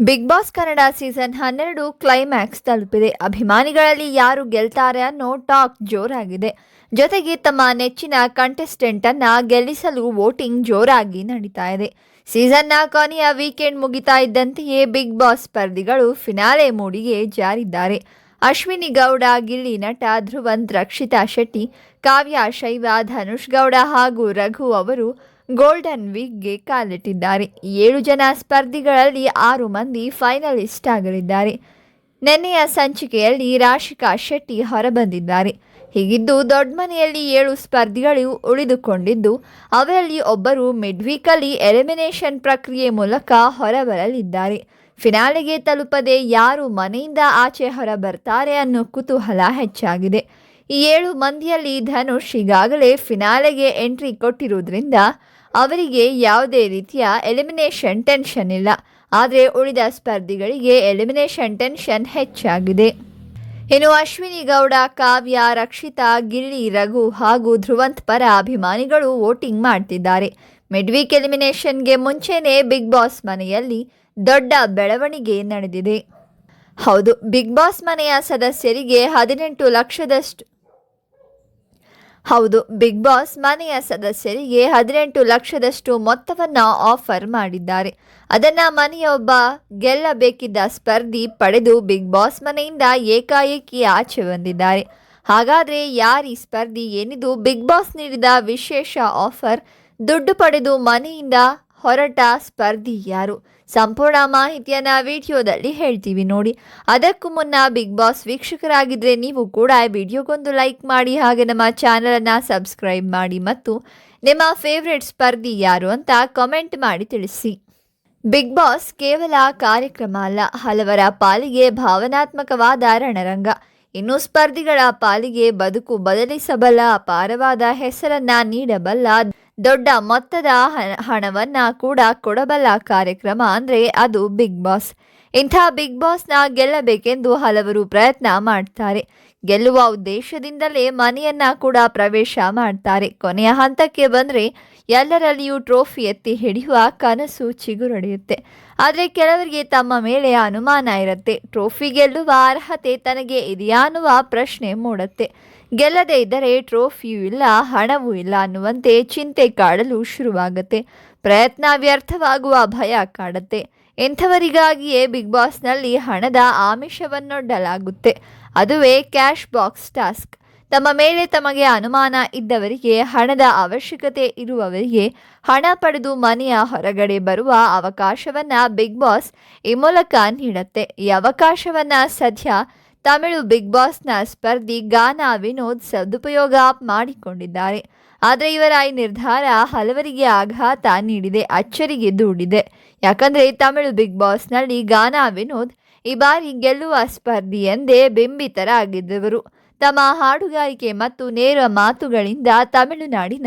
Big boss Kannada season ಹನ್ನೆರಡು climax ತಲುಪಿದೆ. ಅಭಿಮಾನಿಗಳಲ್ಲಿ ಯಾರು ಗೆಲ್ತಾರೆ ಅನ್ನೋ ಟಾಕ್ ಜೋರಾಗಿದೆ. ಜೊತೆಗೆ ತಮ್ಮ ನೆಚ್ಚಿನ ಕಂಟೆಸ್ಟೆಂಟ್ ಅನ್ನ ಗೆಲ್ಲಿಸಲು ವೋಟಿಂಗ್ ಜೋರಾಗಿ ನಡೀತಾ ಇದೆ. ಸೀಸನ್ನ ಕೊನೆಯ ವೀಕೆಂಡ್ ಮುಗಿತಾ ಇದ್ದಂತೆಯೇ ಬಿಗ್ ಬಾಸ್ ಸ್ಪರ್ಧಿಗಳು ಫಿನಾಲೆ ಮೂಡಿಗೆ ಜಾರಿದ್ದಾರೆ. ಅಶ್ವಿನಿ ಗೌಡ, ಗಿಲ್ಲಿ ನಟ, ಧ್ರುವಂತ್, ರಕ್ಷಿತಾ ಶೆಟ್ಟಿ, ಕಾವ್ಯ, ಶೈವ, ಧನುಷ್ ಗೌಡ ಹಾಗೂ ರಘು ಅವರು ಗೋಲ್ಡನ್ ವೀಕ್ಗೆ ಕಾಲಿಟ್ಟಿದ್ದಾರೆ. ಏಳು ಜನ ಸ್ಪರ್ಧಿಗಳಲ್ಲಿ ಆರು ಮಂದಿ ಫೈನಲಿಸ್ಟ್ ಆಗಲಿದ್ದಾರೆ. ನೆನ್ನೆಯ ಸಂಚಿಕೆಯಲ್ಲಿ ರಾಶಿಕಾ ಶೆಟ್ಟಿ ಹೊರಬಂದಿದ್ದಾರೆ. ಹೀಗಿದ್ದು ದೊಡ್ಡ ಮನೆಯಲ್ಲಿ ಏಳು ಸ್ಪರ್ಧಿಗಳು ಉಳಿದುಕೊಂಡಿದ್ದು ಅವರಲ್ಲಿ ಒಬ್ಬರು ಮಿಡ್ ವೀಕಲ್ಲಿ ಎಲಿಮಿನೇಷನ್ ಪ್ರಕ್ರಿಯೆ ಮೂಲಕ ಹೊರಬರಲಿದ್ದಾರೆ. ಫಿನಾಲೆಗೆ ತಲುಪದೆ ಯಾರು ಮನೆಯಿಂದ ಆಚೆ ಹೊರಬರ್ತಾರೆ ಅನ್ನೋ ಕುತೂಹಲ ಹೆಚ್ಚಾಗಿದೆ. ಏಳು ಮಂದಿಯಲ್ಲಿ ಧನುಷ್ ಈಗಾಗಲೇ ಫಿನಾಲೆಗೆ ಎಂಟ್ರಿ ಕೊಟ್ಟಿರುವುದರಿಂದ ಅವರಿಗೆ ಯಾವುದೇ ರೀತಿಯ ಎಲಿಮಿನೇಷನ್ ಟೆನ್ಷನ್ ಇಲ್ಲ. ಆದರೆ ಉಳಿದ ಸ್ಪರ್ಧಿಗಳಿಗೆ ಎಲಿಮಿನೇಷನ್ ಟೆನ್ಷನ್ ಹೆಚ್ಚಾಗಿದೆ. ಇನ್ನು ಅಶ್ವಿನಿ ಗೌಡ, ಕಾವ್ಯ, ರಕ್ಷಿತಾ, ಗಿಲ್ಲಿ, ರಘು ಹಾಗೂ ಧ್ರುವಂತ್ ಪರ ಅಭಿಮಾನಿಗಳು ವೋಟಿಂಗ್ ಮಾಡ್ತಿದ್ದಾರೆ. ಮಿಡ್ವೀಕ್ ಎಲಿಮಿನೇಷನ್ಗೆ ಮುಂಚೆನೇ ಬಿಗ್ ಬಾಸ್ ಮನೆಯಲ್ಲಿ ದೊಡ್ಡ ಬೆಳವಣಿಗೆ ನಡೆದಿದೆ. ಹೌದು ಬಿಗ್ ಬಾಸ್ ಮನೆಯ ಸದಸ್ಯರಿಗೆ ಹದಿನೆಂಟು ಲಕ್ಷದಷ್ಟು ಹೌದು, ಬಿಗ್ ಬಾಸ್ ಮನೆಯ ಸದಸ್ಯರಿಗೆ ಹದಿನೆಂಟು ಲಕ್ಷದಷ್ಟು ಮೊತ್ತವನ್ನು ಆಫರ್ ಮಾಡಿದ್ದಾರೆ. ಅದನ್ನು ಮನೆಯೊಬ್ಬ ಗೆಲ್ಲಬೇಕಿದ್ದ ಸ್ಪರ್ಧಿ ಪಡೆದು ಬಿಗ್ ಬಾಸ್ ಮನೆಯಿಂದ ಏಕಾಏಕಿ ಆಚೆ ಬಂದಿದ್ದಾರೆ. ಹಾಗಾದರೆ ಯಾರಿ ಸ್ಪರ್ಧಿ ಏನಿದು? ಬಿಗ್ ಬಾಸ್ ನೀಡಿದ ವಿಶೇಷ ಆಫರ್ ದುಡ್ಡು ಪಡೆದು ಮನೆಯಿಂದ ಹೊರಟ ಸ್ಪರ್ಧಿ ಯಾರು? ಸಂಪೂರ್ಣ ಮಾಹಿತಿಯನ್ನ ವಿಡಿಯೋದಲ್ಲಿ ಹೇಳ್ತೀವಿ ನೋಡಿ. ಅದಕ್ಕೂ ಮುನ್ನ ಬಿಗ್ ಬಾಸ್ ವೀಕ್ಷಕರಾಗಿದ್ದರೆ ನೀವು ಕೂಡ ವಿಡಿಯೋಗೊಂದು ಲೈಕ್ ಮಾಡಿ, ಹಾಗೆ ನಮ್ಮ ಚಾನಲನ್ನು ಸಬ್ಸ್ಕ್ರೈಬ್ ಮಾಡಿ ಮತ್ತು ನಿಮ್ಮ ಫೇವ್ರೆಟ್ ಸ್ಪರ್ಧಿ ಯಾರು ಅಂತ ಕಮೆಂಟ್ ಮಾಡಿ ತಿಳಿಸಿ. ಬಿಗ್ ಬಾಸ್ ಕೇವಲ ಕಾರ್ಯಕ್ರಮ ಅಲ್ಲ, ಹಲವರ ಪಾಲಿಗೆ ಭಾವನಾತ್ಮಕವಾದ ರಣರಂಗ. ಇನ್ನು ಸ್ಪರ್ಧಿಗಳ ಪಾಲಿಗೆ ಬದುಕು ಬದಲಿಸಬಲ್ಲ, ಅಪಾರವಾದ ಹೆಸರನ್ನ ನೀಡಬಲ್ಲ ದೊಡ್ಡ ಮೊತ್ತದ ಹಣವನ್ನ ಕೂಡ ಕೊಡಬಲ್ಲ ಕಾರ್ಯಕ್ರಮ ಅಂದ್ರೆ ಅದು ಬಿಗ್ ಬಾಸ್ ಇಂಥ ಬಿಗ್ ಬಾಸ್ನ ಗೆಲ್ಲಬೇಕೆಂದು ಹಲವರು ಪ್ರಯತ್ನ ಮಾಡ್ತಾರೆ. ಗೆಲ್ಲುವ ಉದ್ದೇಶದಿಂದಲೇ ಮನೆಯನ್ನ ಕೂಡ ಪ್ರವೇಶ ಮಾಡ್ತಾರೆ. ಕೊನೆಯ ಹಂತಕ್ಕೆ ಬಂದ್ರೆ ಎಲ್ಲರಲ್ಲಿಯೂ ಟ್ರೋಫಿ ಎತ್ತಿ ಹಿಡಿಯುವ ಕನಸು ಚಿಗುರೊಡೆಯುತ್ತೆ. ಆದರೆ ಕೆಲವರಿಗೆ ತಮ್ಮ ಮೇಲೆ ಅನುಮಾನ ಇರುತ್ತೆ. ಟ್ರೋಫಿ ಗೆಲ್ಲುವ ಅರ್ಹತೆ ತನಗೆ ಇದೆಯಾ ಅನ್ನುವ ಪ್ರಶ್ನೆ ಮೂಡುತ್ತೆ. ಗೆಲ್ಲದೇ ಇದ್ದರೆ ಟ್ರೋಫಿಯೂ ಇಲ್ಲ, ಹಣವೂ ಇಲ್ಲ ಅನ್ನುವಂತೆ ಚಿಂತೆ ಕಾಡಲು ಶುರುವಾಗುತ್ತೆ. ಪ್ರಯತ್ನ ವ್ಯರ್ಥವಾಗುವ ಭಯ ಕಾಡುತ್ತೆ. ಇಂಥವರಿಗಾಗಿಯೇ ಬಿಗ್ ಬಾಸ್ನಲ್ಲಿ ಹಣದ ಆಮಿಷವನ್ನೊಡ್ಡಲಾಗುತ್ತೆ. ಅದುವೇ ಕ್ಯಾಶ್ ಬಾಕ್ಸ್ ಟಾಸ್ಕ್. ತಮ್ಮ ಮೇಲೆ ತಮಗೆ ಅನುಮಾನ ಇದ್ದವರಿಗೆ, ಹಣದ ಅವಶ್ಯಕತೆ ಇರುವವರಿಗೆ, ಹಣ ಪಡೆದು ಮನೆಯ ಹೊರಗಡೆ ಬರುವ ಅವಕಾಶವನ್ನ ಬಿಗ್ ಬಾಸ್ ಈ ಮೂಲಕ ನೀಡುತ್ತೆ. ಈ ಅವಕಾಶವನ್ನ ಸದ್ಯ ತಮಿಳು ಬಿಗ್ ಬಾಸ್ನ ಸ್ಪರ್ಧಿ ಗಾನಾ ವಿನೋದ್ ಸದುಪಯೋಗ ಮಾಡಿಕೊಂಡಿದ್ದಾರೆ. ಆದರೆ ಇವರ ಈ ನಿರ್ಧಾರ ಹಲವರಿಗೆ ಆಘಾತ ನೀಡಿದೆ, ಅಚ್ಚರಿಗೆ ದೂಡಿದೆ. ಯಾಕಂದ್ರೆ ತಮಿಳು ಬಿಗ್ ಬಾಸ್ನಲ್ಲಿ ಗಾನಾ ವಿನೋದ್ ಈ ಬಾರಿ ಗೆಲ್ಲುವ ಸ್ಪರ್ಧಿ ಎಂದೇ ಬಿಂಬಿತರಾಗಿದ್ದವರು. ತಮ್ಮ ಹಾಡುಗಾರಿಕೆ ಮತ್ತು ನೇರ ಮಾತುಗಳಿಂದ ತಮಿಳುನಾಡಿನ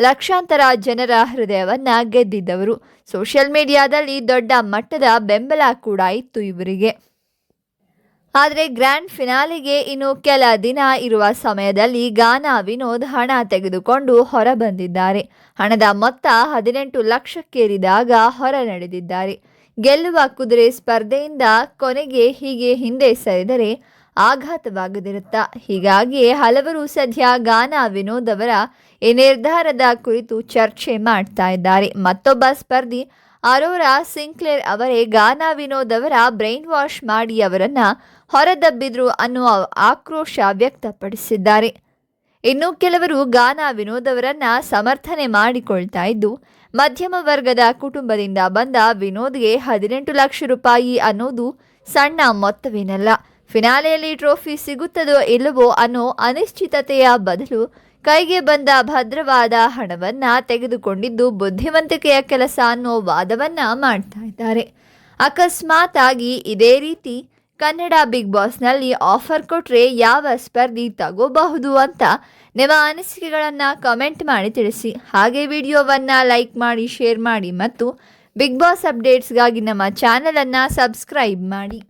ಲಕ್ಷಾಂತರ ಜನರ ಹೃದಯವನ್ನ ಗೆದ್ದಿದ್ದವರು. ಸೋಷಿಯಲ್ ಮೀಡಿಯಾದಲ್ಲಿ ದೊಡ್ಡ ಮಟ್ಟದ ಬೆಂಬಲ ಕೂಡ ಇತ್ತು ಇವರಿಗೆ. ಆದರೆ ಗ್ರ್ಯಾಂಡ್ ಫಿನಾಲಿಗೆ ಇನ್ನು ಕೆಲ ದಿನ ಇರುವ ಸಮಯದಲ್ಲಿ ಗಾನಾ ವಿನೋದ್ ಹಣ ತೆಗೆದುಕೊಂಡು ಹೊರಬಂದಿದ್ದಾರೆ. ಹಣದ ಮೊತ್ತ ಹದಿನೆಂಟು ಲಕ್ಷಕ್ಕೇರಿದಾಗ ಹೊರ ನಡೆದಿದ್ದಾರೆ. ಗೆಲ್ಲುವ ಕುದುರೆ ಸ್ಪರ್ಧೆಯಿಂದ ಕೊನೆಗೆ ಹೀಗೆ ಹಿಂದೆ ಸರಿದರೆ ಆಘಾತವಾಗದಿರುತ್ತಾ. ಹೀಗಾಗಿಯೇ ಹಲವರು ಸದ್ಯ ಗಾನಾ ವಿನೋದ್ ಅವರ ಈ ನಿರ್ಧಾರದ ಕುರಿತು ಚರ್ಚೆ ಮಾಡ್ತಾ ಇದ್ದಾರೆ. ಮತ್ತೊಬ್ಬ ಸ್ಪರ್ಧಿ ಅರೋರಾ ಸಿಂಕ್ಲೇರ್ ಅವರೇ ಗಾನಾ ವಿನೋದ್ ಅವರ ಬ್ರೈನ್ ವಾಶ್ ಮಾಡಿ ಅವರನ್ನ ಹೊರದಬ್ಬಿದ್ರು ಅನ್ನುವ ಆಕ್ರೋಶ ವ್ಯಕ್ತಪಡಿಸಿದ್ದಾರೆ. ಇನ್ನು ಕೆಲವರು ಗಾನ ವಿನೋದ್ ಅವರನ್ನ ಸಮರ್ಥನೆ ಮಾಡಿಕೊಳ್ತಾ ಇದ್ದು, ಮಧ್ಯಮ ವರ್ಗದ ಕುಟುಂಬದಿಂದ ಬಂದ ವಿನೋದ್ಗೆ ಹದಿನೆಂಟು ಲಕ್ಷ ರೂಪಾಯಿ ಅನ್ನೋದು ಸಣ್ಣ ಮೊತ್ತವೇನಲ್ಲ. ಫಿನಾಲೆಯಲ್ಲಿ ಟ್ರೋಫಿ ಸಿಗುತ್ತದೋ ಇಲ್ಲವೋ ಅನ್ನೋ ಅನಿಶ್ಚಿತತೆಯ ಬದಲು ಕೈಗೆ ಬಂದ ಭದ್ರವಾದ ಹಣವನ್ನ ತೆಗೆದುಕೊಂಡಿದ್ದು ಬುದ್ಧಿವಂತಿಕೆಯ ಕೆಲಸ ಅನ್ನೋ ವಾದವನ್ನ ಮಾಡ್ತಾ ಇದ್ದಾರೆ. ಅಕಸ್ಮಾತ್ ಆಗಿ ಇದೇ ರೀತಿ ಕನ್ನಡ ಬಿಗ್ ಬಾಸ್ನಲ್ಲಿ ಆಫರ್ ಕೊಟ್ಟರೆ ಯಾವ ಸ್ಪರ್ಧಿ ತಗೋಬಹುದು ಅಂತ ನಿಮ್ಮ ಅನಿಸಿಕೆಗಳನ್ನು ಕಮೆಂಟ್ ಮಾಡಿ ತಿಳಿಸಿ. ಹಾಗೆ ವಿಡಿಯೋವನ್ನು ಲೈಕ್ ಮಾಡಿ, ಶೇರ್ ಮಾಡಿ ಮತ್ತು ಬಿಗ್ ಬಾಸ್ ಅಪ್ಡೇಟ್ಸ್ಗಾಗಿ ನಮ್ಮ ಚಾನಲನ್ನು ಸಬ್ಸ್ಕ್ರೈಬ್ ಮಾಡಿ.